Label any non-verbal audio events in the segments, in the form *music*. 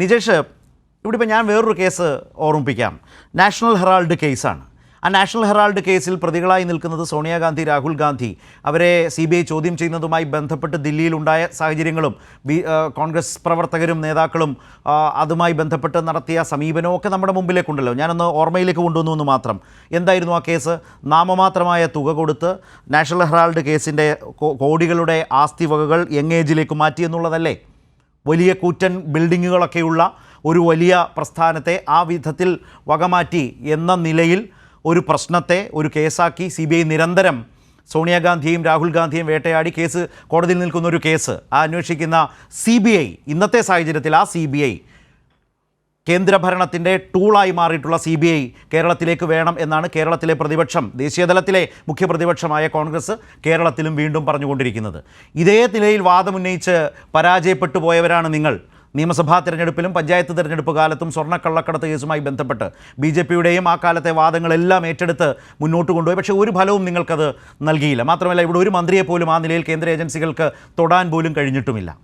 നിജേഷ് ഇവിടെ ഇപ്പോൾ ഞാൻ വേറൊരു കേസ് ഓർമ്മിപ്പിക്കാം. നാഷണൽ ഹെറാൾഡ് കേസാണ്. ആ നാഷണൽ ഹെറാൾഡ് കേസിൽ പ്രതികളായി നിൽക്കുന്നത് സോണിയാഗാന്ധി രാഹുൽ ഗാന്ധി. അവരെ സി ബി ഐ ചോദ്യം ചെയ്യുന്നതുമായി ബന്ധപ്പെട്ട് ദില്ലിയിലുണ്ടായ സാഹചര്യങ്ങളും ബി കോൺഗ്രസ് പ്രവർത്തകരും നേതാക്കളും അതുമായി ബന്ധപ്പെട്ട് നടത്തിയ സമീപനവും ഒക്കെ നമ്മുടെ മുമ്പിലേക്കുണ്ടല്ലോ. ഞാനൊന്ന് ഓർമ്മയിലേക്ക് കൊണ്ടുവന്നു എന്ന് മാത്രം. എന്തായിരുന്നു ആ കേസ്? നാമമാത്രമായ തുക കൊടുത്ത് നാഷണൽ ഹെറാൾഡ് കേസിന്റെ കോടികളുടെ ആസ്തി വകകൾ യങ് ഏജിലേക്ക് മാറ്റി എന്നുള്ളതല്ലേ? വലിയ കൂറ്റൻ ബിൽഡിങ്ങുകളൊക്കെയുള്ള ഒരു വലിയ പ്രസ്ഥാനത്തെ ആ വിധത്തിൽ വകമാറ്റി എന്ന നിലയിൽ ഒരു പ്രശ്നത്തെ ഒരു കേസാക്കി സി ബി ഐ നിരന്തരം സോണിയാഗാന്ധിയും രാഹുൽ ഗാന്ധിയും വേട്ടയാടി കേസ് കോടതിയിൽ നിൽക്കുന്ന ഒരു കേസ് ആ അന്വേഷിക്കുന്ന സി ബി ഐ ഇന്നത്തെ സാഹചര്യത്തിൽ ആ സി ബി ഐ കേന്ദ്രഭരണത്തിന്റെ ടൂളായി മാറിയിട്ടുള്ള സി ബി ഐ കേരളത്തിലേക്ക് വേണം എന്നാണ് കേരളത്തിലെ പ്രതിപക്ഷം ദേശീയതലത്തിലെ മുഖ്യപ്രതിപക്ഷമായ കോൺഗ്രസ് കേരളത്തിലും വീണ്ടും പറഞ്ഞുകൊണ്ടിരിക്കുന്നത്. ഇതേ നിലയിൽ വാദമുന്നയിച്ച് പരാജയപ്പെട്ടു പോയവരാണ് നിങ്ങൾ. നിയമസഭാ തിരഞ്ഞെടുപ്പിലും പഞ്ചായത്ത് തിരഞ്ഞെടുപ്പ് കാലത്തും സ്വർണക്കള്ളക്കടത്ത് കേസുമായി ബന്ധപ്പെട്ട് ബി ജെ പിയുടെയും ആ കാലത്തെ വാദങ്ങളെല്ലാം ഏറ്റെടുത്ത് മുന്നോട്ട് കൊണ്ടുപോയി. പക്ഷേ ഒരു ഫലവും നിങ്ങൾക്കത് നൽകിയില്ല. മാത്രമല്ല ഇവിടെ ഒരു മന്ത്രിയെ പോലും ആ നിലയിൽ കേന്ദ്ര ഏജൻസികൾക്ക് തൊടാൻ പോലും കഴിഞ്ഞിട്ടുമില്ല.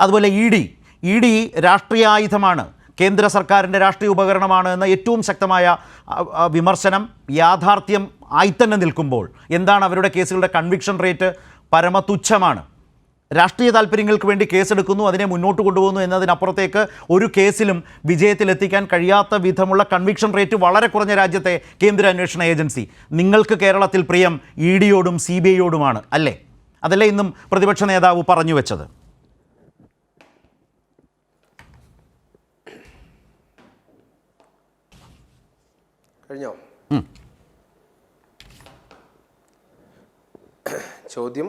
അതുപോലെ ഇ ഡി ഇ ഡി രാഷ്ട്രീയായുധമാണ്. കേന്ദ്ര സർക്കാരിന്റെ രാഷ്ട്രീയ ഉപകരണമാണ് എന്ന ഏറ്റവും ശക്തമായ വിമർശനം യാഥാർത്ഥ്യം ആയി തന്നെ നിൽക്കുമ്പോൾ എന്താണ് അവരുടെ കേസുകളുടെ കൺവിക്ഷൻ റേറ്റ് പരമതുച്ഛമാണ്? രാഷ്ട്രീയ താല്പര്യങ്ങൾക്ക് വേണ്ടി കേസെടുക്കുന്നു അതിനെ മുന്നോട്ട് കൊണ്ടുപോകുന്നു എന്നതിനപ്പുറത്തേക്ക് ഒരു കേസിലും വിജയത്തിലെത്തിക്കാൻ കഴിയാത്ത വിധമുള്ള കൺവിക്ഷൻ റേറ്റ് വളരെ കുറഞ്ഞ രാജ്യത്തെ കേന്ദ്ര അന്വേഷണ ഏജൻസി. നിങ്ങൾക്ക് കേരളത്തിൽ പ്രിയം ഇ ഡിയോടും സി ബി ഐയോടുമാണ് അല്ലേ? അതല്ലേ ഇന്നും പ്രതിപക്ഷ നേതാവ് പറഞ്ഞു വെച്ചത്. കഴിഞ്ഞോ? *clears throat* ചോദ്യം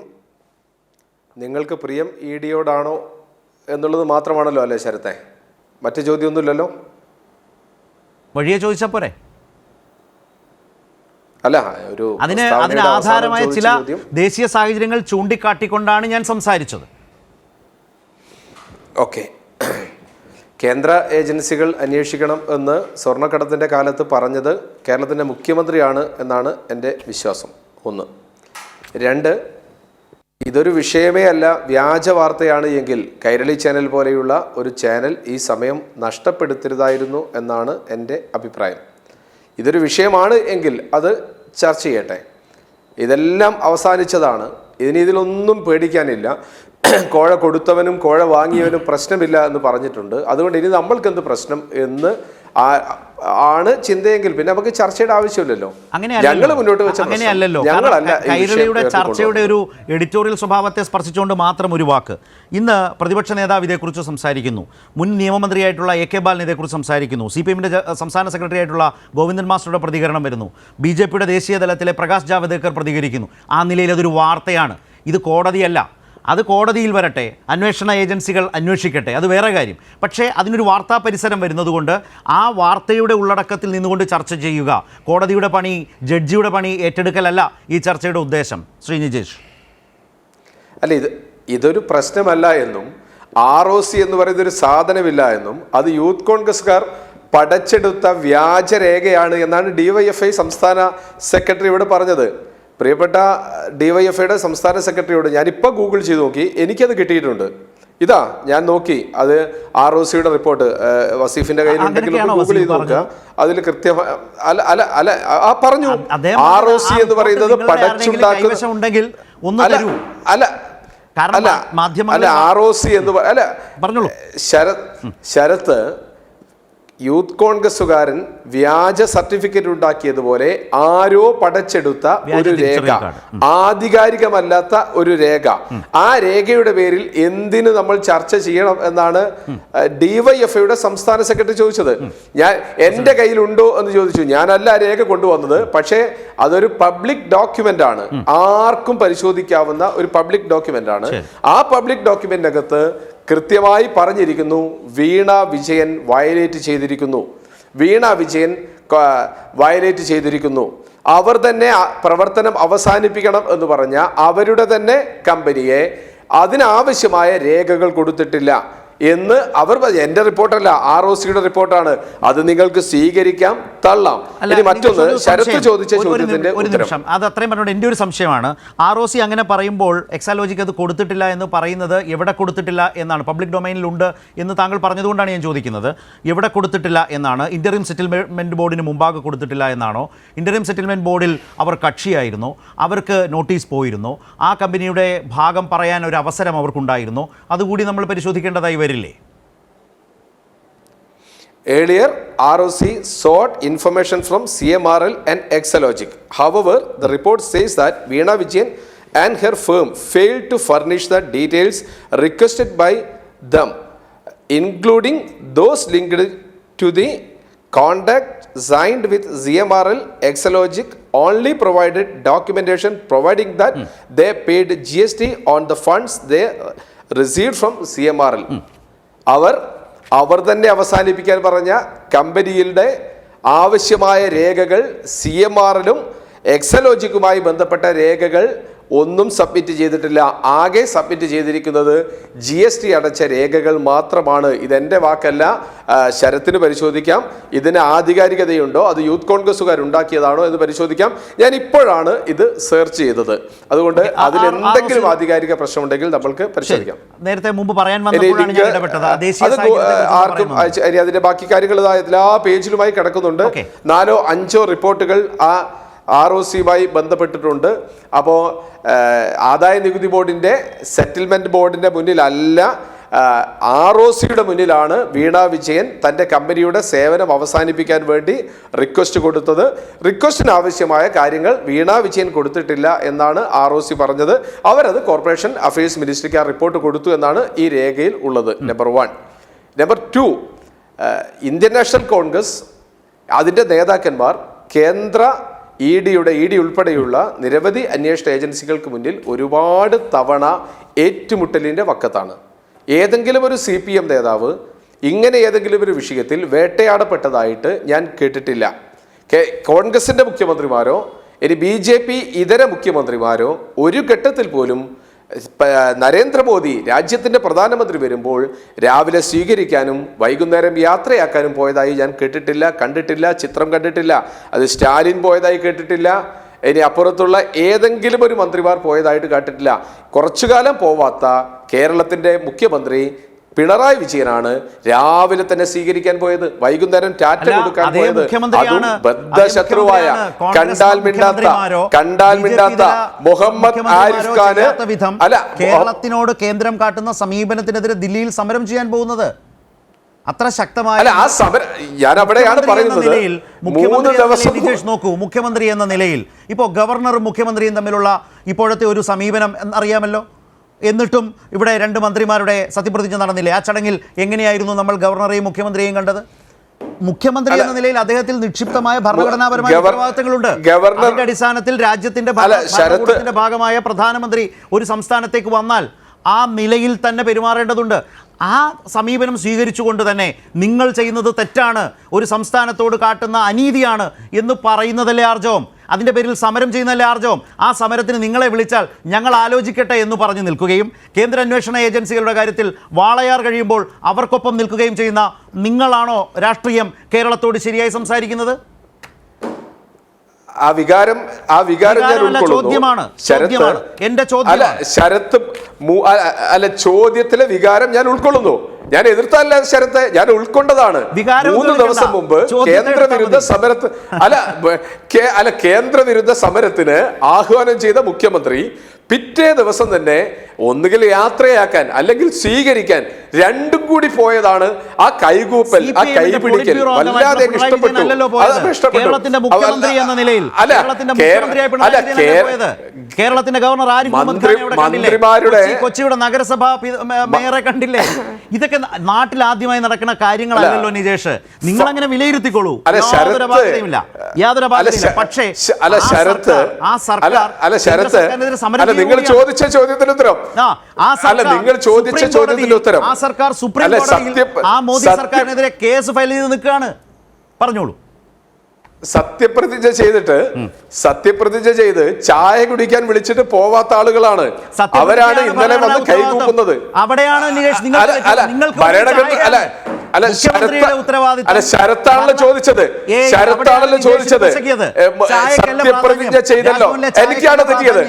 നിങ്ങൾക്ക് പ്രിയം ഇ ഡിയോടാണോ എന്നുള്ളത് മാത്രമാണല്ലോ അല്ലേ ശരത്തെ? മറ്റു ചോദ്യമൊന്നുമില്ലല്ലോ? വഴിയെ ചോദിച്ചാൽ പോരെ. അല്ല ഒരു അതിന് അതിന് ആധാരമായ ചില ദേശീയ സാഹചര്യങ്ങൾ ചൂണ്ടിക്കാട്ടിക്കൊണ്ടാണ് ഞാൻ സംസാരിച്ചത്. ഓക്കെ. കേന്ദ്ര ഏജൻസികൾ അന്വേഷിക്കണം എന്ന് സ്വർണക്കടത്തിന്റെ കാലത്ത് പറഞ്ഞത് കേരളത്തിന്റെ മുഖ്യമന്ത്രിയാണ് എന്നാണ് എന്റെ വിശ്വാസം. ഒന്ന്. രണ്ട് ഇതൊരു വിഷയമേ അല്ല വ്യാജ വാർത്തയാണ് എങ്കിൽ കൈരളി ചാനൽ പോലെയുള്ള ഒരു ചാനൽ ഈ സമയം നഷ്ടപ്പെടുത്തരുതായിരുന്നു എന്നാണ് എന്റെ അഭിപ്രായം. ഇതൊരു വിഷയമാണ് എങ്കിൽ അത് ചർച്ച ചെയ്യട്ടെ. ഇതെല്ലാം അവസാനിച്ചതാണ്. ഇതിന് ഇതിലൊന്നും പേടിക്കാനില്ല. *clears throat* കോഴ കൊടുത്തവനും കോഴ വാങ്ങിയവനും പ്രശ്നമില്ല എന്ന് പറഞ്ഞിട്ടുണ്ട്. അതുകൊണ്ട് ഇനി നമ്മൾക്ക് എന്ത് പ്രശ്നം എന്ന് ആണ് ചിന്തയെങ്കിൽ പിന്നെ നമുക്ക് ചർച്ചയുടെ ആവശ്യമില്ലല്ലോ. ഞങ്ങൾ മുന്നോട്ട് വെച്ച. അങ്ങനെയല്ലല്ലോ. ഞങ്ങളല്ല കൈരളിയുടെ ചർച്ചയുടെ ഒരു എഡിറ്റോറിയൽ സ്വഭാവത്തെ സ്പർശിച്ചുകൊണ്ട് മാത്രം ഒരു വാക്ക്. ഇന്ന് പ്രതിപക്ഷ നേതാവ് ഇതേക്കുറിച്ച് സംസാരിക്കുന്നു. മുൻ നിയമമന്ത്രിയായിട്ടുള്ള എ കെ ബാലൻ ഇതേക്കുറിച്ച് സംസാരിക്കുന്നു. സി പി എമ്മിന്റെ സംസ്ഥാന സെക്രട്ടറി ആയിട്ടുള്ള ഗോവിന്ദൻ മാസ്റ്ററുടെ പ്രതികരണം വരുന്നു. ബി ജെ പിയുടെ ദേശീയ തലത്തിലെ പ്രകാശ് ജാവദേക്കർ പ്രതികരിക്കുന്നു. ആ നിലയിൽ അതൊരു വാർത്തയാണ്. ഇത് കോടതിയല്ല. അത് കോടതിയിൽ വരട്ടെ അന്വേഷണ ഏജൻസികൾ അന്വേഷിക്കട്ടെ അത് വേറെ കാര്യം. പക്ഷേ അതിനൊരു വാർത്താ പരിസരം വരുന്നതുകൊണ്ട് ആ വാർത്തയുടെ ഉള്ളടക്കത്തിൽ നിന്നുകൊണ്ട് ചർച്ച ചെയ്യുക കോടതിയുടെ പണി ജഡ്ജിയുടെ പണി ഏറ്റെടുക്കലല്ല ഈ ചർച്ചയുടെ ഉദ്ദേശം. ശ്രീ നിജേഷ്. അല്ല ഇത് ഇതൊരു പ്രശ്നമല്ല എന്നും ആർ ഒ സി എന്ന് പറയുന്ന ഒരു സാധനമില്ല എന്നും അത് യൂത്ത് കോൺഗ്രസ്സുകാർ പടച്ചെടുത്ത വ്യാജരേഖയാണ് എന്നാണ് ഡിവൈഎഫ്ഐ സംസ്ഥാന സെക്രട്ടറി ഇവിടെ പറഞ്ഞത്. പ്രിയപ്പെട്ട ഡിവൈഎഫ്ഐയുടെ സംസ്ഥാന സെക്രട്ടറിയോട് ഞാനിപ്പോൾ ഗൂഗിൾ ചെയ്ത് നോക്കി എനിക്കത് കിട്ടിയിട്ടുണ്ട്. ഇതാ ഞാൻ നോക്കി. അത് ആർ ഒ സിയുടെ റിപ്പോർട്ട് വസീഫിന്റെ അങ്ങനെയൊക്കെയാണോ ഗൂഗിൾ ചെയ്ത് നോക്കുക. അതിൽ കൃത്യമായി അല്ല അല്ല അല്ല ആ പറഞ്ഞു. ആർ ഒ സി എന്ന് പറയുന്നത് പടച്ചുണ്ടാക്കുന്ന അല്ല അല്ല അല്ല അല്ല ആർ ഒ സി എന്ന് അല്ല ശരത് ശരത്ത് യൂത്ത് കോൺഗ്രസുകാരൻ വ്യാജ സർട്ടിഫിക്കറ്റ് ഉണ്ടാക്കിയതുപോലെ ആരോ പടച്ചെടുത്ത ഒരു രേഖ. ആധികാരികമല്ലാത്ത ഒരു രേഖ. ആ രേഖയുടെ പേരിൽ എന്തിനു നമ്മൾ ചർച്ച ചെയ്യണം എന്നാണ് ഡിവൈഎഫ്ഐയുടെ സംസ്ഥാന സെക്രട്ടറി ചോദിച്ചത്. ഞാൻ എന്റെ കയ്യിലുണ്ടോ എന്ന് ചോദിച്ചു. ഞാനല്ല ആ രേഖ കൊണ്ടുവന്നത്. പക്ഷേ അതൊരു പബ്ലിക് ഡോക്യുമെന്റ് ആണ്. ആർക്കും പരിശോധിക്കാവുന്ന ഒരു പബ്ലിക് ഡോക്യുമെന്റ് ആണ്. ആ പബ്ലിക് ഡോക്യുമെന്റിനകത്ത് കൃത്യമായി പറഞ്ഞിരിക്കുന്നു വീണ വിജയൻ വയലേറ്റ് ചെയ്തിരിക്കുന്നു. വീണ വിജയൻ വയലേറ്റ് ചെയ്തിരിക്കുന്നു. അവർ തന്നെ പ്രവർത്തനം അവസാനിപ്പിക്കണം എന്ന് പറഞ്ഞ അവരുടെ തന്നെ കമ്പനിയെ അതിനാവശ്യമായ രേഖകൾ കൊടുത്തിട്ടില്ല എന്ന് അവർ എന്റെ റിപ്പോർട്ടല്ല ആർ ഒ സിയുടെ റിപ്പോർട്ടാണ്. അത് നിങ്ങൾക്ക് സ്വീകരിക്കാം തള്ളാം. ഇനി മറ്റൊന്ന് ശരത്ത് ചോദിച്ച ചോദ്യത്തിന്റെ ഒരു നിമിഷം. അത് അത്രയും പറഞ്ഞോണ്ട് എന്റെ ഒരു സംശയമാണ്. ആർ ഒ സി അങ്ങനെ പറയുമ്പോൾ എക്സാലോജിക്ക് അത് കൊടുത്തിട്ടില്ല എന്ന് പറയുന്നത് എവിടെ കൊടുത്തിട്ടില്ല എന്നാണ്? പബ്ലിക് ഡൊമൈനിലുണ്ട് എന്ന് താങ്കൾ പറഞ്ഞതുകൊണ്ടാണ് ഞാൻ ചോദിക്കുന്നത്. എവിടെ കൊടുത്തിട്ടില്ല എന്നാണ്? ഇന്ററിം സെറ്റിൽമെന്റ് ബോർഡിന് മുമ്പാകെ കൊടുത്തിട്ടില്ല എന്നാണോ? ഇന്ററിം സെറ്റിൽമെന്റ് ബോർഡിൽ അവർ കക്ഷിയായിരുന്നു. അവർക്ക് നോട്ടീസ് പോയിരുന്നു. ആ കമ്പനിയുടെ ഭാഗം പറയാൻ ഒരു അവസരം അവർക്കുണ്ടായിരുന്നു. അതുകൂടി നമ്മൾ പരിശോധിക്കേണ്ടതായി വരില്ലേ? Earlier, ROC sought information from CMRL and Exalogic. However, the report says that Veena Vijayan and her firm failed to furnish the details requested by them, including those linked to the contract signed with CMRL Exalogic only provided documentation providing that mm. they paid GST on the funds they received from CMRL. Mm. Our അവർ തന്നെ അവസാനിപ്പിക്കാൻ പറഞ്ഞ കമ്പനിയുടെ ആവശ്യമായ രേഖകൾ C M ആറിലും എക്സലോജിക്കുമായി ബന്ധപ്പെട്ട രേഖകൾ ഒന്നും സബ്മിറ്റ് ചെയ്തിട്ടില്ല. ആകെ സബ്മിറ്റ് ചെയ്തിരിക്കുന്നത് ജി എസ് ടി അടച്ച രേഖകൾ മാത്രമാണ്. ഇതെന്റെ വാക്കല്ല. ശരത്തിന് പരിശോധിക്കാം. ഇതിന് ആധികാരികതയുണ്ടോ? അത് യൂത്ത് കോൺഗ്രസ്സുകാർ ഉണ്ടാക്കിയതാണോ എന്ന് പരിശോധിക്കാം. ഞാൻ ഇപ്പോഴാണ് ഇത് സെർച്ച് ചെയ്തത്. അതുകൊണ്ട് അതിൽ എന്തെങ്കിലും ആധികാരിക പ്രശ്നമുണ്ടെങ്കിൽ നമ്മൾക്ക് പരിശോധിക്കാം. നേരത്തെ മുമ്പ് പറയാൻ അത് ആർക്കും അതിന്റെ ബാക്കി കാര്യങ്ങൾ എല്ലാ പേജിലുമായി കിടക്കുന്നുണ്ട്. നാലോ അഞ്ചോ റിപ്പോർട്ടുകൾ ആ ആർ ഒ സിയുമായി ബന്ധപ്പെട്ടിട്ടുണ്ട്. അപ്പോൾ ആദായ നികുതി ബോർഡിന്റെ സെറ്റിൽമെന്റ് ബോർഡിന്റെ മുന്നിലല്ല ആർ ഒ സിയുടെ മുന്നിലാണ് വീണ വിജയൻ തന്റെ കമ്പനിയുടെ സേവനം അവസാനിപ്പിക്കാൻ വേണ്ടി റിക്വസ്റ്റ് കൊടുത്തത്. റിക്വസ്റ്റിന് ആവശ്യമായ കാര്യങ്ങൾ വീണ വിജയൻ കൊടുത്തിട്ടില്ല എന്നാണ് ആർ ഒ സി പറഞ്ഞത്. അവരത് കോർപ്പറേഷൻ അഫയേഴ്സ് മിനിസ്ട്രിക്ക് ആ റിപ്പോർട്ട് കൊടുത്തു എന്നാണ് ഈ രേഖയിൽ ഉള്ളത് number one. Number two Indian national Congress അതിന്റെ നേതാക്കന്മാർ കേന്ദ്ര ഇ ഡിയുടെ ഇ ഡി ഉൾപ്പെടെയുള്ള നിരവധി അന്വേഷണ ഏജൻസികൾക്ക് മുന്നിൽ ഒരുപാട് തവണ ഏറ്റുമുട്ടലിന്റെ വക്കത്താണ്. ഏതെങ്കിലും ഒരു സി പി എം നേതാവ് ഇങ്ങനെ ഏതെങ്കിലും ഒരു വിഷയത്തിൽ വേട്ടയാടപ്പെട്ടതായിട്ട് ഞാൻ കേട്ടിട്ടില്ല. കെ- കോൺഗ്രസിന്റെ മുഖ്യമന്ത്രിമാരോ ഇനി ബി ജെ പി ഇതര മുഖ്യമന്ത്രിമാരോ ഒരു ഘട്ടത്തിൽ പോലും നരേന്ദ്രമോദി രാജ്യത്തിന്റെ പ്രധാനമന്ത്രി വരുമ്പോൾ രാവിലെ സ്വീകരിക്കാനും വൈകുന്നേരം യാത്രയാക്കാനും പോയതായി ഞാൻ കേട്ടിട്ടില്ല കണ്ടിട്ടില്ല ചിത്രം കണ്ടിട്ടില്ല. അത് സ്റ്റാലിൻ പോയതായി കേട്ടിട്ടില്ല. ഇനി അപ്പുറത്തുള്ള ഏതെങ്കിലും ഒരു മന്ത്രിമാർ പോയതായിട്ട് കേട്ടിട്ടില്ല. കുറച്ചു കാലം പോവാത്ത കേരളത്തിന്റെ മുഖ്യമന്ത്രി പിണറായി വിജയനാണ് രാവിലെ തന്നെ സ്വീകരിക്കാൻ പോയത്. വൈകുന്നേരം ടാറ്റ കൊടുക്കാൻ പോയത്. അതും ബദ്ധശത്രുവായ കണ്ടാൽ മിണ്ടാത്ത കണ്ടാൽ മിണ്ടാത്ത മുഹമ്മദ് ആരിഫ് ഖാന് അല്ല കേരളത്തിനോട് കേന്ദ്രം കാട്ടുന്ന സമീപനത്തിനെതിരെ ദില്ലിയിൽ സമരം ചെയ്യാൻ പോകുന്നത്? അത്ര ശക്തമായ അല്ല ആ സമരം ഞാൻ അവിടെയാണ് പറയുന്നത്. മൂന്ന് മുഖ്യമന്ത്രി ദിവസം നോക്കൂ മുഖ്യമന്ത്രി എന്ന നിലയിൽ. ഇപ്പോ ഗവർണറും മുഖ്യമന്ത്രിയും തമ്മിലുള്ള ഇപ്പോഴത്തെ ഒരു സമീപനം എന്നറിയാമല്ലോ? എന്നിട്ടും ഇവിടെ രണ്ട് മന്ത്രിമാരുടെ സത്യപ്രതിജ്ഞ നടന്നില്ലേ? ആ ചടങ്ങിൽ എങ്ങനെയായിരുന്നു നമ്മൾ ഗവർണറെയും മുഖ്യമന്ത്രിയെയും കണ്ടത്? മുഖ്യമന്ത്രി എന്ന നിലയിൽ അദ്ദേഹത്തിൽ നിക്ഷിപ്തമായ ഭരണഘടനാപരമായ ഉത്തരവാദിത്തങ്ങളുണ്ട്. അതിന്റെ അടിസ്ഥാനത്തിൽ രാജ്യത്തിന്റെ ഭരണകൂടത്തിന്റെ ഭാഗമായ പ്രധാനമന്ത്രി ഒരു സംസ്ഥാനത്തേക്ക് വന്നാൽ ആ നിലയിൽ തന്നെ പെരുമാറേണ്ടതുണ്ട്. ആ സമീപനം സ്വീകരിച്ചുകൊണ്ട് തന്നെ നിങ്ങൾ ചെയ്യുന്നത് തെറ്റാണ്. ഒരു സംസ്ഥാനത്തോട് കാട്ടുന്ന അനീതിയാണ് എന്ന് പറയുന്നതല്ലേ ആർജവം? അതിന്റെ പേരിൽ സമരം ചെയ്യുന്നതല്ലേ ആർജവം ആ സമരത്തിന് നിങ്ങളെ വിളിച്ചാൽ ഞങ്ങൾ ആലോചിക്കട്ടെ എന്ന് പറഞ്ഞു നിൽക്കുകയും കേന്ദ്ര അന്വേഷണ ഏജൻസികളുടെ കാര്യത്തിൽ വാളയാർ കഴിയുമ്പോൾ അവർക്കൊപ്പം നിൽക്കുകയും ചെയ്യുന്ന നിങ്ങളാണോ രാഷ്ട്രീയം കേരളത്തോട് ശരിയായി സംസാരിക്കുന്നത് ആ വികാരം ആ വികാരം ഞാൻ ഉൾക്കൊള്ളുന്നു. ശരത്ത്. എന്റെ ചോദ്യമാണ്. അല്ല ശരത്ത് അല്ല ചോദ്യത്തിലെ വികാരം ഞാൻ ഉൾക്കൊള്ളുന്നു ഞാൻ എതിർത്തല്ല ശരത്തെ ഞാൻ ഉൾക്കൊണ്ടതാണ് മൂന്ന് ദിവസം. മുമ്പ് കേന്ദ്ര വിരുദ്ധ. സമരത്ത് അല്ല അല്ല കേന്ദ്ര വിരുദ്ധ സമരത്തിന് ആഹ്വാനം ചെയ്ത മുഖ്യമന്ത്രി പിറ്റേ ദിവസം തന്നെ ഒന്നുകിൽ യാത്രയാക്കാൻ അല്ലെങ്കിൽ സ്വീകരിക്കാൻ രണ്ടും കൂടി പോയതാണ് ആ കൈകൂപ്പൽ ആ കൈപിടിക്കൽ വല്ലാതെ ഇഷ്ടപ്പെട്ടു. കേരളത്തിന്റെ മുഖ്യമന്ത്രി എന്ന നിലയിൽ അല്ല കേരളത്തിന്റെ ഗവർണർ ആരിഫ്? മന്ത്രിമാരുടെ- കൊച്ചി- കൊച്ചിയുടെ നഗരസഭ മേയറെ കണ്ടില്ലേ? ഇതൊക്കെ നാട്ടിൽ ആദ്യമായി നടക്കുന്ന കാര്യങ്ങളല്ലല്ലോ നിജേഷ്. നിങ്ങൾ അങ്ങനെ വിലയിരുത്തിക്കോളൂ. യാതൊരു ബാധ്യതയുമില്ല യാതൊരു ബാധ്യതയില്ല പക്ഷേ അല്ല ആ ശരത്ത് സർക്കാർ- ആ അല്ല ശരത്ത് നിങ്ങൾ ചോദിച്ച ചോദ്യത്തിന് ഉത്തരം നിങ്ങൾ ചോദിച്ച ചോദ്യത്തിന്റെ ചോദ്യത്തിന് ഉത്തരം. ആ സർക്കാർ സുപ്രീം കോടതി കോടതിയിൽ ആ മോദി സർക്കാരിനെതിരെ കേസ് ഫയൽ ചെയ്ത് നിൽക്കുകയാണ്. പറഞ്ഞോളൂ. സത്യപ്രതിജ്ഞ ചെയ്തിട്ട് സത്യപ്രതിജ്ഞ ചെയ്ത് ചായ കുടിക്കാൻ വിളിച്ചിട്ട് പോവാത്ത ആളുകളാണ്. അവരാണ് ഇന്നലെ വന്ന് കൈകൂപ്പുന്നത് അവിടെയാണ് അല്ല, അല്ല, അല്ല ശരത്താണല്ലോ ചോദിച്ചത്. ശരത്താണല്ലോ ചോദിച്ചത്. സത്യപ്രതിജ്ഞ ചെയ്തല്ലോ. എനിക്കാണ് തെറ്റിയത്?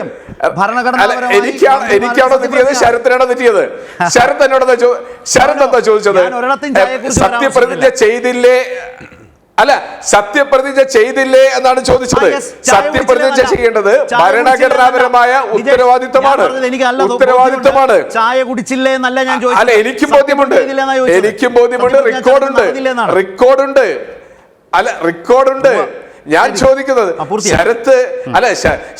എനിക്കാണ് എനിക്കാണോ തെറ്റിയത്. *laughs* ശരത്തിനാണോ തെറ്റിയത്? ശരത് എന്നോട് ശരത് എന്താ ചോദിച്ചത്? സത്യപ്രതിജ്ഞ. ചെയ്തില്ലേ? അല്ല സത്യപ്രതിജ്ഞ ചെയ്തില്ലേ എന്നാണ് ചോദിച്ചത്. സത്യപ്രതിജ്ഞ ചെയ്യേണ്ടത് ഭരണഘടനാപരമായ ഉത്തരവാദിത്വമാണ്. ഉത്തരവാദിത്വമാണ് ഉത്തരവാദിത്തമാണ് ഉത്തരവാദിത്തമാണ് ചായ കുടിച്ചില്ലേ എന്നല്ല ഞാൻ അല്ല എനിക്കും ബോധ്യമുണ്ട്. എനിക്കും ബോധ്യമുണ്ട്. റെക്കോർഡുണ്ട്. റെക്കോർഡുണ്ട്. അല്ല റെക്കോർഡുണ്ട്. ഞാൻ ചോദിക്കുന്നത്. ശരത്ത് അല്ല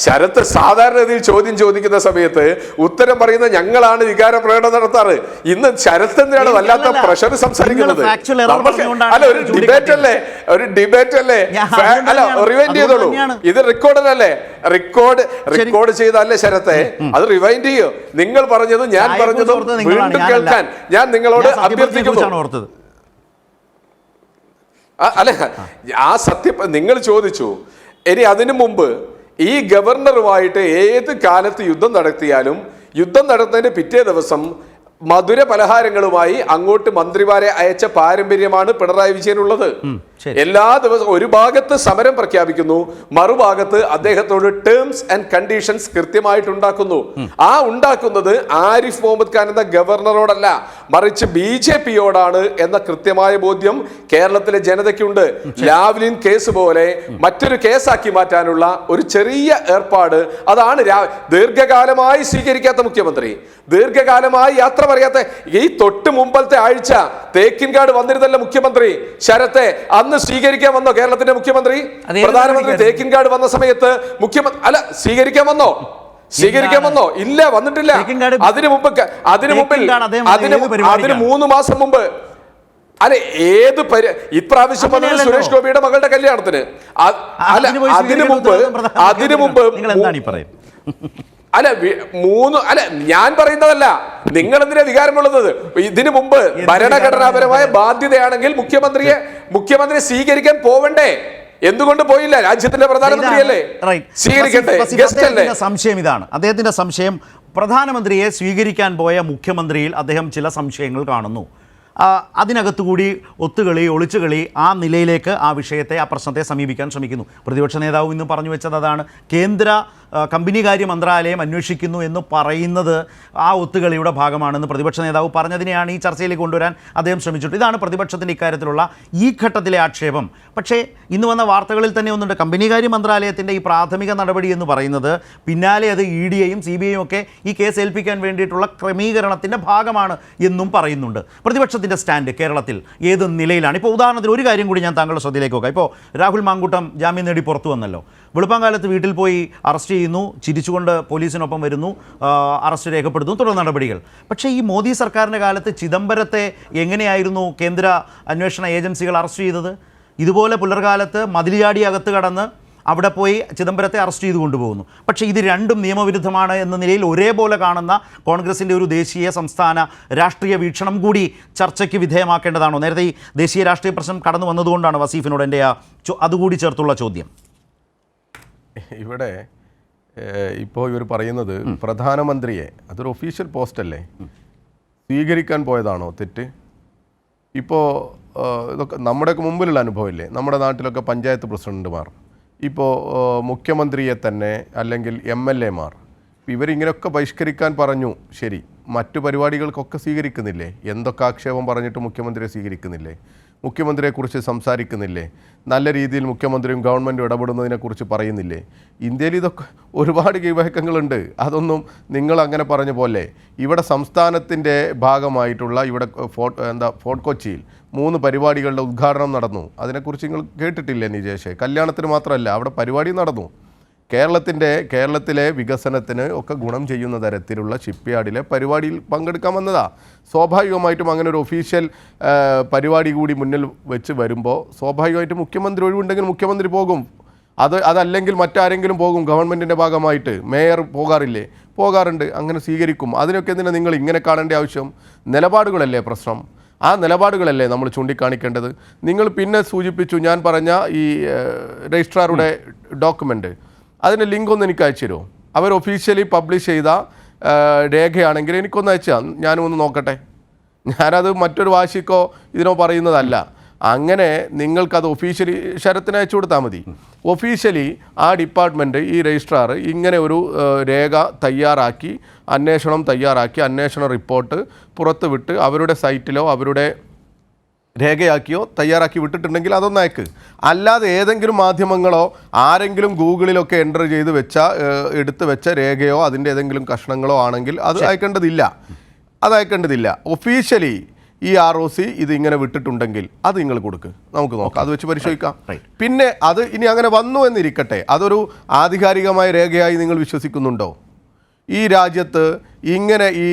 ശരത്ത് സാധാരണഗതിയിൽ ചോദ്യം ചോദിക്കുന്ന സമയത്ത് ഉത്തരം പറയുന്ന ഞങ്ങളാണ് വികാര പ്രകടനം നടത്താറ്. ഇന്ന് ശരത്ത് എന്തിനാണ് വല്ലാത്ത പ്രഷർ സംസാരിക്കുന്നത്? അല്ല ഒരു ഡിബേറ്റ് അല്ലേ? ഒരു ഡിബേറ്റ് അല്ലേ? അല്ല റിവൈൻഡ് ചെയ്തോളൂ. ഇത് റെക്കോർഡ് അല്ലേ? റെക്കോർഡ് റെക്കോർഡ് ചെയ്തല്ലേ ശരത്തെ? അത് റിവൈൻഡ് ചെയ്യോ. നിങ്ങൾ പറഞ്ഞതും ഞാൻ പറഞ്ഞതും വീണ്ടും കേൾക്കാൻ. ഞാൻ നിങ്ങളോട് അഭ്യർത്ഥിക്കുന്നു. അല്ല ആ സത്യം നിങ്ങൾ ചോദിച്ചു ഇനി അതിനു മുമ്പ് ഈ ഗവർണറുമായിട്ട് ഏത് കാലത്ത് യുദ്ധം നടത്തിയാലും യുദ്ധം നടത്തുന്നതിന് പിറ്റേ ദിവസം മധുര പലഹാരങ്ങളുമായി അങ്ങോട്ട് മന്ത്രിമാരെ അയച്ച പാരമ്പര്യമാണ് പിണറായി വിജയനുള്ളത്. എല്ലാ ദിവസവും ഒരു ഭാഗത്ത് സമരം പ്രഖ്യാപിക്കുന്നു മറുഭാഗത്ത് അദ്ദേഹത്തോട് ടേംസ് ആൻഡ് കണ്ടീഷൻസ് കൃത്യമായിട്ട് ഉണ്ടാക്കുന്നു ആ ഉണ്ടാക്കുന്നത് ആരിഫ് മുഹമ്മദ് ഖാൻ എന്ന ഗവർണറോടല്ല മറിച്ച് ബി ജെ പിയോടാണ് എന്ന കൃത്യമായ ബോധ്യം കേരളത്തിലെ ജനതയ്ക്കുണ്ട്. ലാവ്ലിൻ കേസ് പോലെ മറ്റൊരു കേസാക്കി മാറ്റാനുള്ള ഒരു ചെറിയ ഏർപ്പാട് അതാണ് ദീർഘകാലമായി സ്വീകരിക്കാത്ത മുഖ്യമന്ത്രി. ദീർഘകാലമായി യാത്ര പറയാത്ത ഈ തൊട്ട് മുമ്പത്തെ ആഴ്ച തേക്കിൻകാട് വന്നിരുന്നല്ല മുഖ്യമന്ത്രി. ശരത്തെ അന്ന് സ്വീകരിക്കാൻ വന്നോ? കേരളത്തിന്റെ മുഖ്യമന്ത്രി? പ്രധാനമന്ത്രി? തേക്കിൻകാട് വന്ന സമയത്ത് മുഖ്യമന്ത്രി അല്ല സ്വീകരിക്കാൻ വന്നോ? സ്വീകരിക്കാൻ വന്നോ? ഇല്ല വന്നിട്ടില്ല. അതിനു മുമ്പ് അതിനു മുമ്പിൽ അതിന് അതിന് മൂന്ന് മാസം മുമ്പ്. അല്ല ഏത് പരി ഇപ്രാവശ്യം വന്നത് സുരേഷ് ഗോപിയുടെ മകളുടെ കല്യാണത്തിന്. അല്ല അതിന് മുമ്പ് അതിനു മുമ്പ് എന്താണ് ഈ പറയുന്നത്? അല്ല മൂന്ന് അല്ല ഞാൻ പറയുന്നതല്ല. നിങ്ങൾ എന്തിനാ അധികാരമുള്ളത്? ഇതിനു മുമ്പ് ഭരണഘടനാപരമായ ബാധ്യതയാണെങ്കിൽ മുഖ്യമന്ത്രിയെ മുഖ്യമന്ത്രി സ്വീകരിക്കാൻ പോവണ്ടേ? എന്തുകൊണ്ട് പോയില്ല? രാജ്യത്തിന്റെ പ്രധാനമന്ത്രിയല്ലേ. സ്വീകരിക്കട്ടെ? ഗസ്റ്റ് അല്ലേ സംശയം ഇതാണ്. അദ്ദേഹത്തിന്റെ സംശയം പ്രധാനമന്ത്രിയെ സ്വീകരിക്കാൻ പോയ മുഖ്യമന്ത്രിയിൽ അദ്ദേഹം ചില സംശയങ്ങൾ കാണുന്നു. അതിനകത്തുകൂടി ഒത്തുകളി ഒളിച്ചുകളി ആ നിലയിലേക്ക് ആ വിഷയത്തെ ആ പ്രശ്നത്തെ സമീപിക്കാൻ ശ്രമിക്കുന്നു. പ്രതിപക്ഷ നേതാവ് ഇന്ന് പറഞ്ഞു വെച്ചത് അതാണ്. കേന്ദ്ര കമ്പനികാര്യ മന്ത്രാലയം അന്വേഷിക്കുന്നു എന്ന് പറയുന്നത് ആ ഒത്തുകളിയുടെ ഭാഗമാണെന്ന് പ്രതിപക്ഷ നേതാവ് പറഞ്ഞതിനെയാണ് ഈ ചർച്ചയിലേക്ക് കൊണ്ടുവരാൻ അദ്ദേഹം ശ്രമിച്ചിട്ടുണ്ട് ഇതാണ് പ്രതിപക്ഷത്തിന്റെ ഇക്കാര്യത്തിലുള്ള ഈ ഘട്ടത്തിലെ ആക്ഷേപം. പക്ഷേ ഇന്ന് വന്ന വാർത്തകളിൽ തന്നെ ഒന്നുണ്ട്. കമ്പനികാര്യ മന്ത്രാലയത്തിന്റെ ഈ പ്രാഥമിക നടപടി എന്ന് പറയുന്നത് പിന്നാലെ അത് ഇ ഡിയെയും സി ബി ഐയും ഒക്കെ ഈ കേസ് ഏൽപ്പിക്കാൻ വേണ്ടിയിട്ടുള്ള ക്രമീകരണത്തിന്റെ ഭാഗമാണ് എന്നും പറയുന്നുണ്ട്. പ്രതിപക്ഷത്തിന്റെ സ്റ്റാൻഡ് കേരളത്തിൽ ഏത് നിലയിലാണ്? ഇപ്പോൾ ഉദാഹരണത്തിന് ഒരു കാര്യം കൂടി ഞാൻ താങ്കളുടെ ശ്രദ്ധയിലേക്ക് നോക്കാം ഇപ്പോൾ രാഹുൽ മാങ്കൂട്ടം ജാമ്യം നേടി പുറത്തു വന്നല്ലോ. വെളുപ്പാങ്കാലത്ത് വീട്ടിൽ പോയി അറസ്റ്റ് ചെയ്യുന്നു ചിരിച്ചുകൊണ്ട് പോലീസിനൊപ്പം വരുന്നു അറസ്റ്റ് രേഖപ്പെടുത്തുന്നു തുടർ നടപടികൾ. പക്ഷേ ഈ മോദി സർക്കാരിന്റെ കാലത്ത് ചിദംബരത്തെ എങ്ങനെയായിരുന്നു കേന്ദ്ര അന്വേഷണ ഏജൻസികൾ അറസ്റ്റ് ചെയ്തത്? ഇതുപോലെ പുലർകാലത്ത് മതിലിയാടി അകത്ത് കടന്ന് അവിടെ പോയി ചിദംബരത്തെ അറസ്റ്റ് ചെയ്ത് കൊണ്ടുപോകുന്നു. പക്ഷേ ഇത് രണ്ടും നിയമവിരുദ്ധമാണ് എന്ന നിലയിൽ ഒരേപോലെ കാണുന്ന കോൺഗ്രസിന്റെ ഒരു ദേശീയ സംസ്ഥാന രാഷ്ട്രീയ വീക്ഷണം കൂടി ചർച്ചയ്ക്ക് വിധേയമാക്കേണ്ടതാണോ? നേരത്തെ ഈ ദേശീയ രാഷ്ട്രീയ പ്രശ്നം കടന്നു വന്നതുകൊണ്ടാണ് വസീഫിനോട് എന്റെ ആ അതുകൂടി ചേർത്തുള്ള ചോദ്യം. ഇവിടെ ഇപ്പോൾ ഇവർ പറയുന്നത് പ്രധാനമന്ത്രിയെ അതൊരു ഒഫീഷ്യൽ പോസ്റ്റ് അല്ലേ? സ്വീകരിക്കാൻ പോയതാണോ തെറ്റ്? ഇപ്പോൾ ഇതൊക്കെ നമ്മുടെയൊക്കെ മുമ്പിലുള്ള അനുഭവമില്ലേ? നമ്മുടെ നാട്ടിലൊക്കെ പഞ്ചായത്ത് പ്രസിഡന്റുമാർ ഇപ്പോൾ മുഖ്യമന്ത്രിയെ തന്നെ അല്ലെങ്കിൽ എം എൽ എമാർ ഇവരിങ്ങനെയൊക്കെ ബഹിഷ്കരിക്കാൻ പറഞ്ഞു. ശരി മറ്റു പരിപാടികൾക്കൊക്കെ സ്വീകരിക്കുന്നില്ലേ? എന്തൊക്കെ ആക്ഷേപം പറഞ്ഞിട്ട് മുഖ്യമന്ത്രിയെ സ്വീകരിക്കുന്നില്ലേ? മുഖ്യമന്ത്രിയെക്കുറിച്ച് സംസാരിക്കുന്നില്ലേ? നല്ല രീതിയിൽ മുഖ്യമന്ത്രിയും ഗവൺമെന്റും ഇടപെടുന്നതിനെക്കുറിച്ച് പറയുന്നില്ലേ? ഇന്ത്യയിൽ ഇതൊക്കെ ഒരുപാട് കീഴ്വഴക്കങ്ങളുണ്ട് അതൊന്നും നിങ്ങൾ അങ്ങനെ പറഞ്ഞ പോലെ ഇവിടെ സംസ്ഥാനത്തിന്റെ ഭാഗമായിട്ടുള്ള ഇവിടെ ഫോർട്ട് എന്താ ഫോർട്ട് കൊച്ചിയിൽ മൂന്ന് പരിപാടികളുടെ ഉദ്ഘാടനം നടന്നു. അതിനെക്കുറിച്ച് നിങ്ങൾ കേട്ടിട്ടില്ലേ നിജേഷ്? കല്യാണത്തിന് മാത്രമല്ല അവിടെ പരിപാടി നടന്നു. കേരളത്തിന്റെ കേരളത്തിലെ വികസനത്തിന് ഒക്കെ ഗുണം ചെയ്യുന്ന തരത്തിലുള്ള ഷിപ്പ്യാർഡിലെ പരിപാടിയിൽ പങ്കെടുക്കാൻ വന്നതാണ് സ്വാഭാവികമായിട്ടും അങ്ങനെ ഒരു ഒഫീഷ്യൽ പരിപാടി കൂടി മുന്നിൽ വെച്ച് വരുമ്പോൾ സ്വാഭാവികമായിട്ടും മുഖ്യമന്ത്രി ഒഴിവുണ്ടെങ്കിൽ മുഖ്യമന്ത്രി പോകും. അത് അതല്ലെങ്കിൽ മറ്റാരെങ്കിലും പോകും ഗവൺമെന്റിന്റെ ഭാഗമായിട്ട്. മേയർ പോകാറില്ലേ? പോകാറുണ്ട്. അങ്ങനെ സ്വീകരിക്കും. അതിനൊക്കെ എന്തിനാണ് നിങ്ങൾ ഇങ്ങനെ കാണേണ്ട ആവശ്യം? നിലപാടുകളല്ലേ പ്രശ്നം? ആ നിലപാടുകളല്ലേ നമ്മൾ ചൂണ്ടിക്കാണിക്കേണ്ടത്? നിങ്ങൾ പിന്നെ സൂചിപ്പിച്ചു ഞാൻ പറഞ്ഞ ഈ രജിസ്ട്രാറുടെ ഡോക്യുമെന്റ് അതിന്റെ ലിങ്ക് ഒന്ന് എനിക്ക് അയച്ചു തരുമോ അവർ ഒഫീഷ്യലി പബ്ലിഷ് ചെയ്ത രേഖയാണെങ്കിൽ എനിക്കൊന്ന് അയച്ചാൽ ഞാനും ഒന്ന് നോക്കട്ടെ. ഞാനത് മറ്റൊരു വാശിക്കോ ഇതിനോ പറയുന്നതല്ല. അങ്ങനെ നിങ്ങൾക്കത് ഒഫീഷ്യലി ശരത്തിന് അയച്ചു കൊടുത്താൽ മതി. ഒഫീഷ്യലി ആ ഡിപ്പാർട്ട്മെന്റ് ഈ രജിസ്ട്രാർ ഇങ്ങനെ ഒരു രേഖ തയ്യാറാക്കി അന്വേഷണം തയ്യാറാക്കി അന്വേഷണ റിപ്പോർട്ട് പുറത്തുവിട്ട് അവരുടെ സൈറ്റിലോ അവരുടെ രേഖയാക്കിയോ തയ്യാറാക്കി വിട്ടിട്ടുണ്ടെങ്കിൽ അതൊന്ന് അയക്ക്. അല്ലാതെ ഏതെങ്കിലും മാധ്യമങ്ങളോ ആരെങ്കിലും ഗൂഗിളിലൊക്കെ എന്റർ ചെയ്ത് വെച്ച എടുത്തു വെച്ച രേഖയോ അതിന്റെ ഏതെങ്കിലും കഷ്ണങ്ങളോ ആണെങ്കിൽ അത് അയക്കേണ്ടതില്ല. അത് അയക്കേണ്ടതില്ല. ഒഫീഷ്യലി ഈ ആർ ഒ സി ഇത് ഇങ്ങനെ വിട്ടിട്ടുണ്ടെങ്കിൽ അത് നിങ്ങൾ കൊടുക്ക്. നമുക്ക് നോക്കാം. അത് വെച്ച് പരിശോധിക്കാം. പിന്നെ അത് ഇനി അങ്ങനെ വന്നു എന്നിരിക്കട്ടെ. അതൊരു ആധികാരികമായ രേഖയായി നിങ്ങൾ വിശ്വസിക്കുന്നുണ്ടോ? ഈ രാജ്യത്ത് ഇങ്ങനെ ഈ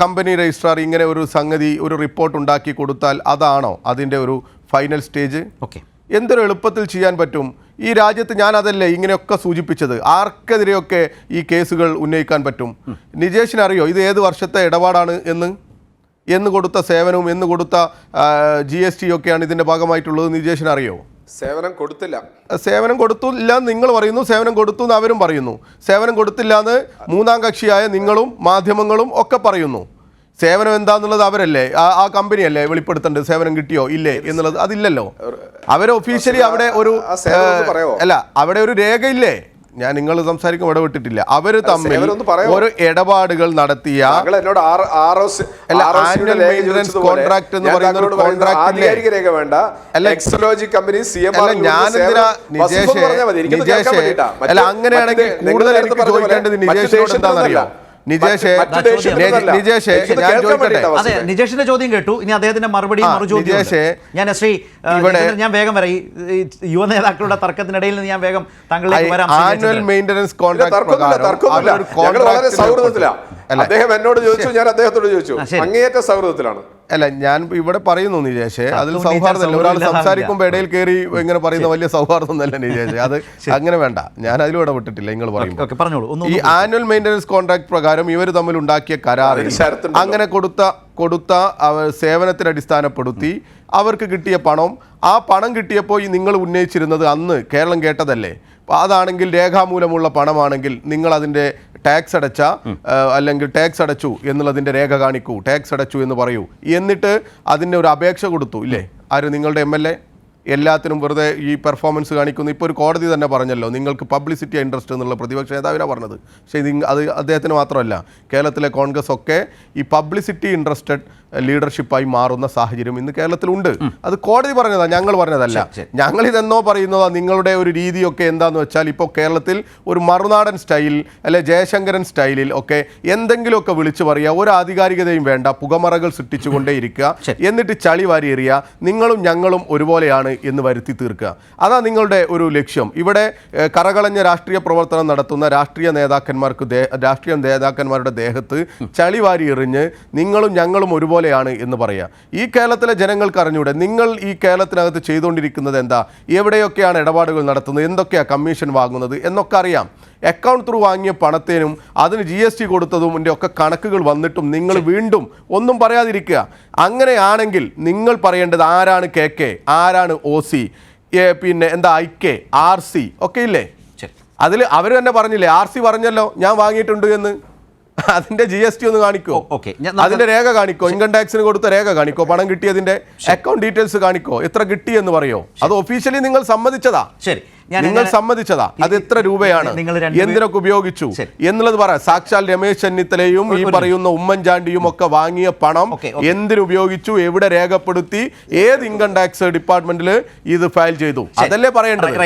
കമ്പനി രജിസ്ട്രാർ ഇങ്ങനെ ഒരു സംഗതി ഒരു റിപ്പോർട്ട് ഉണ്ടാക്കി കൊടുത്താൽ അതാണോ അതിന്റെ ഒരു ഫൈനൽ സ്റ്റേജ്? ഓക്കെ. എന്തൊരു എളുപ്പത്തിൽ ചെയ്യാൻ പറ്റും? ഈ രാജ്യത്ത് ഞാൻ അതല്ലേ ഇങ്ങനെയൊക്കെ സൂചിപ്പിച്ചത്? ആർക്കെതിരെയൊക്കെ ഈ കേസുകൾ ഉന്നയിക്കാൻ പറ്റും? നിജേഷിന് അറിയോ? ഇത് ഏത് വർഷത്തെ ഇടപാടാണ് എന്ന്? എന്ന് കൊടുത്ത സേവനവും എന്ന് കൊടുത്ത ജി എസ് ടി ഒക്കെയാണ് ഇതിന്റെ ഭാഗമായിട്ടുള്ളത്. നിജേഷിന് അറിയോ? സേവനം കൊടുത്തില്ല. സേവനം കൊടുത്തില്ല നിങ്ങൾ പറയുന്നു സേവനം കൊടുത്തു എന്ന് അവരും പറയുന്നു. സേവനം കൊടുത്തില്ല എന്ന് മൂന്നാം കക്ഷിയായ നിങ്ങളും മാധ്യമങ്ങളും ഒക്കെ പറയുന്നു. സേവനം എന്താന്നുള്ളത് അവരല്ലേ? ആ കമ്പനി അല്ലേ വെളിപ്പെടുത്തേണ്ടത്? സേവനം കിട്ടിയോ? ഇല്ലേ എന്നുള്ളത് അതില്ലല്ലോ. അവരെ ഒഫീഷ്യലി അവിടെ ഒരു അല്ല അവിടെ ഒരു രേഖയില്ലേ? ഞാൻ നിങ്ങൾ സംസാരിക്കും ഇടപെട്ടിട്ടില്ല അവർ തമ്മിൽ ഒരു ഇടപാടുകൾ നടത്തിയ എന്ന് പറയുന്ന രേഖ വേണ്ട. എക്സോളജി കമ്പനി സി എം അല്ല ഞാനെന്തിനാ നിജേഷ് നിജേഷ് അല്ല അങ്ങനെയാണെങ്കിൽ കൂടുതൽ എനിക്ക് ചോദിക്കേണ്ടത് നിജേഷിനോട് എന്താണെന്നറിയോ? നിജേഷ് നിജേഷ് ഞാൻ ചോദിക്കട്ടെ? അതെ നിജേഷിന്റെ ചോദ്യം കേട്ടു. ഇനി അദ്ദേഹത്തിന്റെ മറുപടി നിജേഷേ, ഞാൻ ശ്രീ ഇവിടെ- ഞാൻ വേഗം വരാം. ഈ യുവ നേതാക്കളുടെ തർക്കത്തിനിടയിൽ നിന്ന് ഞാൻ വേഗം താങ്കളിലേക്ക് വരാം ആനുവൽ. മെയിന്റനൻസ് കോൺട്രാക്ട് വളരെ സൗഹൃദത്തിലാണ് അദ്ദേഹം എന്നോട് ചോദിച്ചു ഞാൻ അദ്ദേഹത്തോട് ചോദിച്ചു. അങ്ങേയറ്റ സൗഹൃദത്തിലാണ്. അല്ല ഞാൻ ഇവിടെ പറയുന്നു നിജേഷ്. അതിൽ സൗഹാർദ്ദമല്ല. ഒരാൾ സംസാരിക്കുമ്പോൾ ഇടയിൽ കയറി ഇങ്ങനെ പറയുന്ന വലിയ സൗഹാർദ്ദം ഒന്നല്ല നിജേഷ്. അത് അങ്ങനെ വേണ്ട. ഞാൻ അതിലും ഇടപെട്ടിട്ടില്ല. നിങ്ങൾ പറയുമ്പോൾ. ഈ ആനുവൽ മെയിന്റനൻസ് കോൺട്രാക്ട് പ്രകാരം ഇവർ തമ്മിൽ ഉണ്ടാക്കിയ കരാറിൽ അങ്ങനെ കൊടുത്ത കൊടുത്ത സേവനത്തിന് അടിസ്ഥാനപ്പെടുത്തി അവർക്ക് കിട്ടിയ പണം. ആ പണം കിട്ടിയപ്പോൾ ഈ നിങ്ങൾ ഉന്നയിച്ചിരുന്നത് അന്ന് കേരളം കേട്ടതല്ലേ? അതാണെങ്കിൽ രേഖാമൂലമുള്ള പണമാണെങ്കിൽ നിങ്ങൾ അതിന്റെ ടാക്സ് അടച്ച അല്ലെങ്കിൽ ടാക്സ് അടച്ചു എന്നുള്ളതിന്റെ രേഖ കാണിക്കൂ. ടാക്സ് അടച്ചു എന്ന് പറയൂ. എന്നിട്ട് അതിന്റെ ഒരു അപേക്ഷ കൊടുത്തു ഇല്ലേ? ആര്? നിങ്ങളുടെ എം എൽ എ? എല്ലാത്തിനും വെറുതെ ഈ പെർഫോമൻസ് കാണിക്കുന്നു. ഇപ്പോൾ ഒരു കോടതി തന്നെ പറഞ്ഞല്ലോ നിങ്ങൾക്ക് പബ്ലിസിറ്റി ഇൻട്രസ്റ്റ് എന്നുള്ള പ്രതിപക്ഷ നേതാവിനാണ് പറഞ്ഞത്. പക്ഷേ അത് അദ്ദേഹത്തിന് മാത്രമല്ല കേരളത്തിലെ കോൺഗ്രസ് ഒക്കെ ഈ പബ്ലിസിറ്റി ഇൻട്രസ്റ്റഡ് ലീഡർഷിപ്പായി മാറുന്ന സാഹചര്യം ഇന്ന് കേരളത്തിലുണ്ട്. അത് കോടതി പറഞ്ഞതാ ഞങ്ങൾ പറഞ്ഞതല്ല. ഞങ്ങൾ ഇതെന്നോ പറയുന്നതാ നിങ്ങളുടെ ഒരു രീതിയൊക്കെ എന്താന്ന് വെച്ചാൽ ഇപ്പോൾ കേരളത്തിൽ ഒരു മറുനാടൻ സ്റ്റൈൽ അല്ലെ ജയശങ്കരൻ സ്റ്റൈലിൽ ഒക്കെ എന്തെങ്കിലുമൊക്കെ വിളിച്ചു പറയുക ഒരു ആധികാരികതയും വേണ്ട പുകമറകൾ സൃഷ്ടിച്ചുകൊണ്ടേ ഇരിക്കുക എന്നിട്ട് ചളി വാരി എറിയുക നിങ്ങളും ഞങ്ങളും ഒരുപോലെയാണ് എന്ന് വരുത്തി തീർക്കുക. അതാ നിങ്ങളുടെ ഒരു ലക്ഷ്യം. ഇവിടെ കറകളഞ്ഞ രാഷ്ട്രീയ പ്രവർത്തനം നടത്തുന്ന രാഷ്ട്രീയ നേതാക്കന്മാർക്ക് രാഷ്ട്രീയ നേതാക്കന്മാരുടെ ദേഹത്ത് ചളി വാരി എറിഞ്ഞ് നിങ്ങളും ഞങ്ങളും ഒരുപോലെയാണ് എന്ന് പറയുക ഈ കേരളത്തിലെ ജനങ്ങൾക്ക് അറിഞ്ഞൂടെ നിങ്ങൾ ഈ കേരളത്തിനകത്ത് ചെയ്തുകൊണ്ടിരിക്കുന്നത് എന്താ? എവിടെയൊക്കെയാണ് ഇടപാടുകൾ നടത്തുന്നത്? എന്തൊക്കെയാണ് കമ്മീഷൻ വാങ്ങുന്നത്? എന്നൊക്കെ അറിയാം. അക്കൗണ്ട് ത്രൂ വാങ്ങിയ പണത്തേനും അതിന് ജി എസ് ടി കൊടുത്തതും ഒക്കെ കണക്കുകൾ വന്നിട്ടും നിങ്ങൾ വീണ്ടും ഒന്നും പറയാതിരിക്കുക. അങ്ങനെയാണെങ്കിൽ നിങ്ങൾ പറയേണ്ടത് ആരാണ് കെ കെ? ആരാണ് ഒ സി? പിന്നെ എന്താ ഐ കെ? R C? ഒക്കെ ഇല്ലേ? അതിൽ അവർ തന്നെ പറഞ്ഞില്ലേ ആർ സി പറഞ്ഞല്ലോ ഞാൻ വാങ്ങിയിട്ടുണ്ട് എന്ന്. അതിന്റെ ജി എസ് ടി ഒന്ന് കാണിക്കോ? ഓക്കെ. അതിന്റെ രേഖ കാണിക്കോ? ഇൻകം ടാക്സിന് കൊടുത്ത രേഖ കാണിക്കോ? പണം കിട്ടിയതിന്റെ അക്കൗണ്ട് ഡീറ്റെയിൽസ് കാണിക്കോ? എത്ര കിട്ടി എന്ന് പറയോ? അത് ഒഫീഷ്യലി നിങ്ങൾ സമ്മതിച്ചതാ. ശരി. നിങ്ങൾ സമ്മതിച്ചതാ. അത് എത്ര രൂപയാണ്? എന്തിനൊക്കെ ഉപയോഗിച്ചു? എന്നുള്ളത് പറയാം സാക്ഷാൽ രമേശ് ചെന്നിത്തലയും ഈ പറയുന്ന ഉമ്മൻചാണ്ടിയും ഒക്കെ വാങ്ങിയ പണം. എന്തിനുപയോഗിച്ചു എവിടെ രേഖപ്പെടുത്തി? ഏത് ഇൻകം ടാക്സ് ഡിപ്പാർട്ട്മെന്റിൽ ഇത് ഫയൽ ചെയ്തു? അതല്ലേ പറയേണ്ടത്?